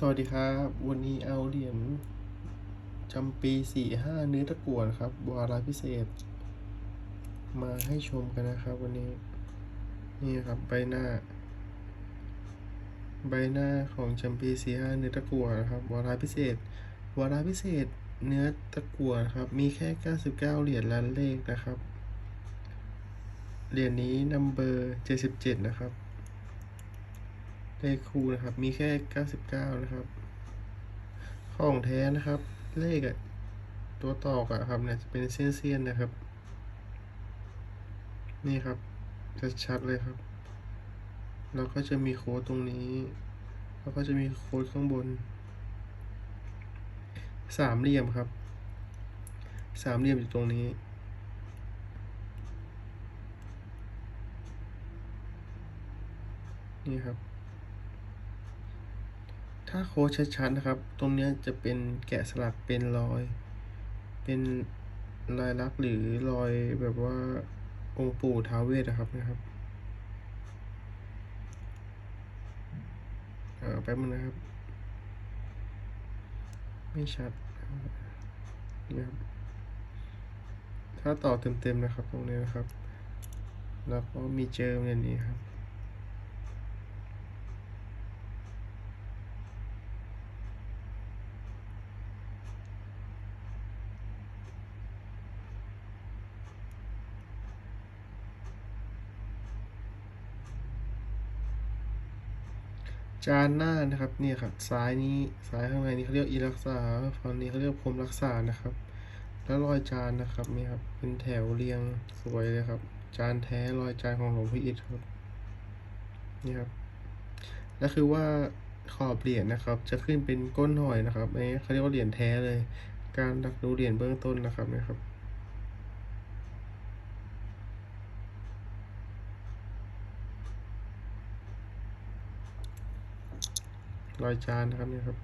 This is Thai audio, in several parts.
สวัสดีครับ วันนี้เอาเหรียญจำปีสี่ห้าเนื้อตะกั่วนครับวาระพิเศษ มาให้ชมกันนะครับ วันนี้ นี่ครับใบหน้า ใบหน้าของจำปีสี่ห้าเนื้อตะกั่วนะครับวาระพิเศษวาระพิเศษ เนื้อตะกั่วนครับ มีแค่เก้าสิบเก้าเหรียญล้านเลขนะครับ เหรียญนี้นัมเบอร์เจ็ดสิบเจ็ดนะครับ เลขคูนะครับ มีแค่99นะครับ ของแท้นะครับ เลขอะตัวตอกอะครับเนี่ยจะเป็นเส้นๆนะครับ นี่ครับจะชัดเลยครับ แล้วก็จะมีโค้ดตรงนี้ แล้วก็จะมีโค้ดข้างบน สามเหลี่ยมครับ สามเหลี่ยมอยู่ตรงนี้นี่ครับ ถ้าโค้ดชัดๆนะครับ ตรงนี้จะเป็นแกะสลักเป็นรอย เป็นลายลักษณ์หรือรอยแบบว่าองค์ปู่ท้าวเวสนะครับนะครับเออแป๊บนึงนะครับ ไม่ชัดนี่ครับถ้าต่อเต็มๆนะครับตรงนี้นะครับ แล้วก็มีเจิมอย่างนี้ครับ จานหน้านะครับเนี่ยครับซ้ายนี้ซ้ายข้างในนี้เขาเรียกอีรักษาฝั่งนี้เขาเรียกพรมรักษานะครับ แล้วรอยจานนะครับนี่ครับ เป็นแถวเรียงสวยเลยครับ จานแท้รอยจานของหลวงพ่ออิฐครับนี่ครับแล้วคือว่าขอบเหรียญนะครับ จะขึ้นเป็นก้นหอยนะครับอันนี้เขาเรียกว่าเหรียญแท้เลย การดักดูเหรียญเบื้องต้นนะครับนะครับ รอยจานนะครับเนี่ยครับ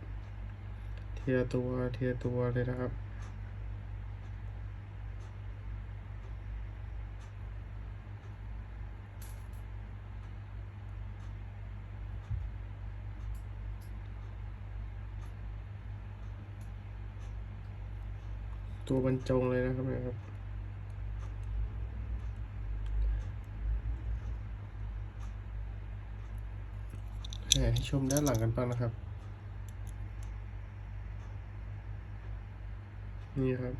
เทียตัวเทียตัวเลยนะครับตัวบรรจงเลยนะครับเนี่ยครับ ให้ชมด้านหลังกันบ้างนะครับ นี่ครับ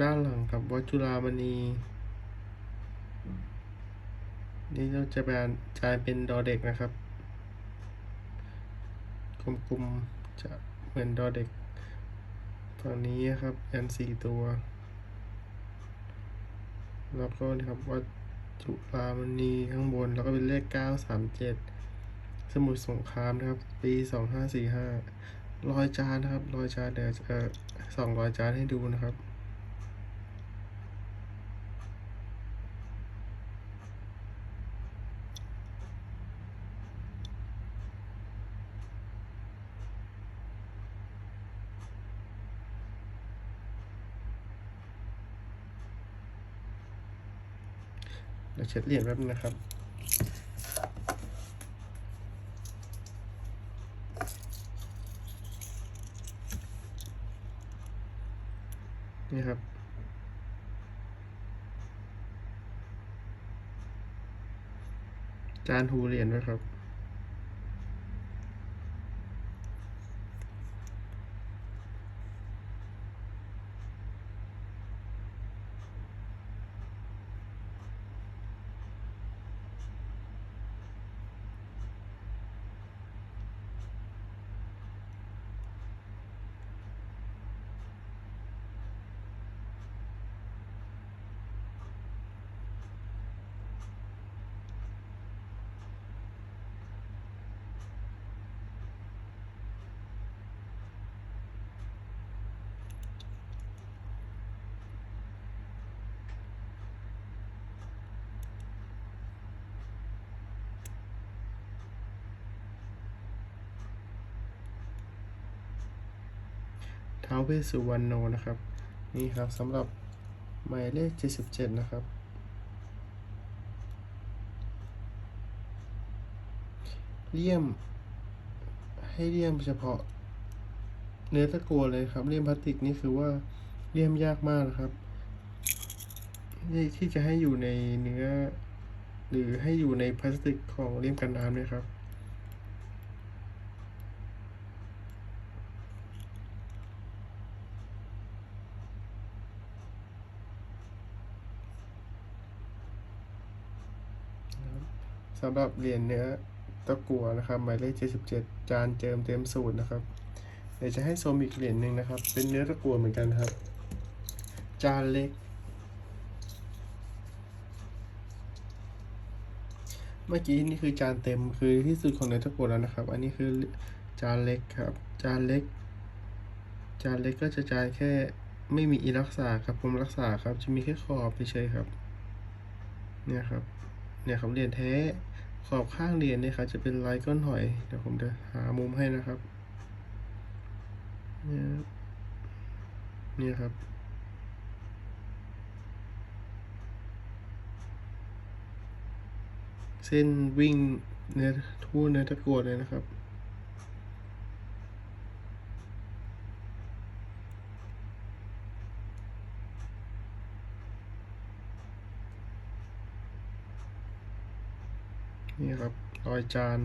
ด้านหลังครับวัดจุฬามณี นี่เราจะเป็นจานเป็นดอเด็กนะครับ กลมๆจะเหมือนดอเด็กฝั่งนี้ครับยันสี่ตัว แล้วก็นี่ครับวัดจุฬามณีข้างบนแล้วก็เป็นเลขเก้าสามเจ็ด สมุทรสงครามนะครับ ปีสองห้าสี่ห้าร้อยจานนะครับร้อยจานเดี๋ยวจะสองร้อยจานให้ดูนะครับเดี๋ยวเช็ดเหรียญแป๊บนะครับ นี่ครับ จานหูเหรียญด้วยครับ เวสสุวรรณโนนะครับ นี่ครับสำหรับหมายเลข 77 นะครับ เลี่ยม ให้เลี่ยมเฉพาะ เนื้อตะกัวเลยครับเลี่ยมพลาสติกนี่คือว่าเลี่ยมยากมากนะครับที่ที่จะให้อยู่ในเนื้อ หรือให้อยู่ในพลาสติกของเลี่ยมกันน้ำเนะครับ สำหรับเหรียญเนื้อตะกั่วนะครับหมายเลข 77 จานเจิมเต็มสูตรนะครับ เดี๋ยวจะให้ชมอีกเหรียญหนึ่งนะครับ เป็นเนื้อตะกั่วเหมือนกันครับ จานเล็ก เมื่อกี้นี่คือจานเต็มคือที่สุดของเนื้อตะกั่วแล้วนะครับ อันนี้คือจานเล็กครับ จานเล็ก จานเล็กก็จะจานแค่ไม่มีอีรักษาครับผมรักษาครับ จะมีแค่ขอบเฉยๆครับ เนี่ยครับ เนี่ยครับเหรียญแท้ ขอบข้างเหรียญเนี่ยครับจะเป็นลายก้อนหอย เดี๋ยวผมจะหามุมให้นะครับ เนี่ยเนี่ยครับ เส้นวิ่งเนื้อทั่วเนื้อตะกั่วเลยนะครับ นี่ครับรอยจาน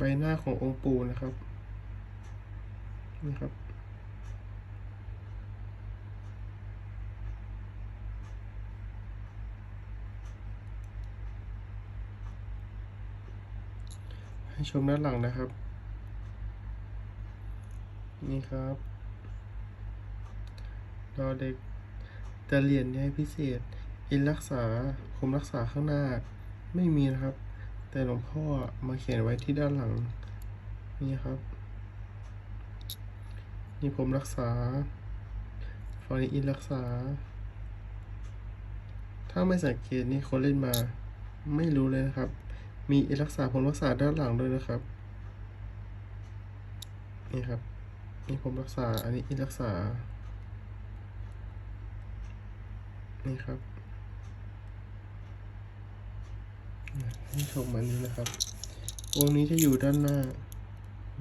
ใบหน้าขององค์ปูนะครับ นี่ครับ ให้ชมด้านหลังนะครับ นี่ครับรอเด็กแต่เหรียญเนี่ยพิเศษ อินรักษาคมรักษาข้างหน้า ไม่มีนะครับ แต่หลวงพ่อมาเขียนไว้ที่ด้านหลัง นี่ครับ นี่ผมรักษาฝั่งนี้อินรักษา ถ้าไม่สังเกตนี่คนเล่นมา ไม่รู้เลยนะครับ มีอิรักษาผมรักษาด้านหลังด้วยนะครับ นี่ครับ นี่ผมรักษา อันนี้อิรักษา นี่ครับให้ชมอันนี้นะครับองนี้จะอยู่ด้านหน้า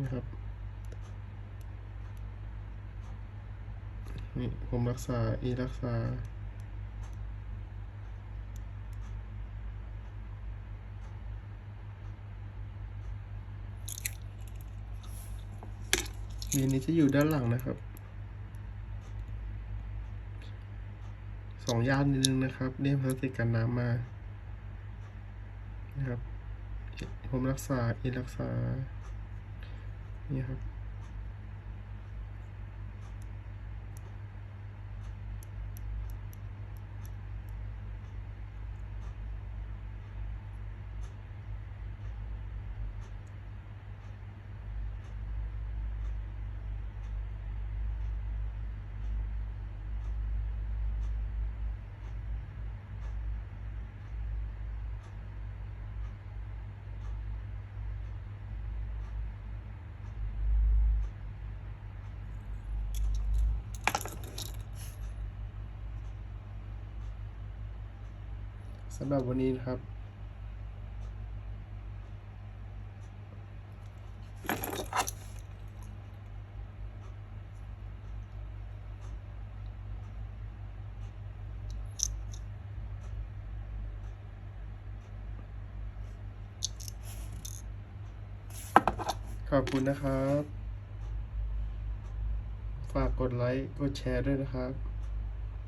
นะครับ นี่ผมรักษาอีรักษา ยญนี้จะอยู่ด้านหลังนะครับสองย่านนิดนึงนะครับเลี่ยมพลาสติกกันน้ำมานะครับผมรักษาอีรักษานี่ครับ สำหรับวันนี้นะครับ ขอบคุณนะครับ ฝากกดไลค์ กดแชร์ด้วยนะครับ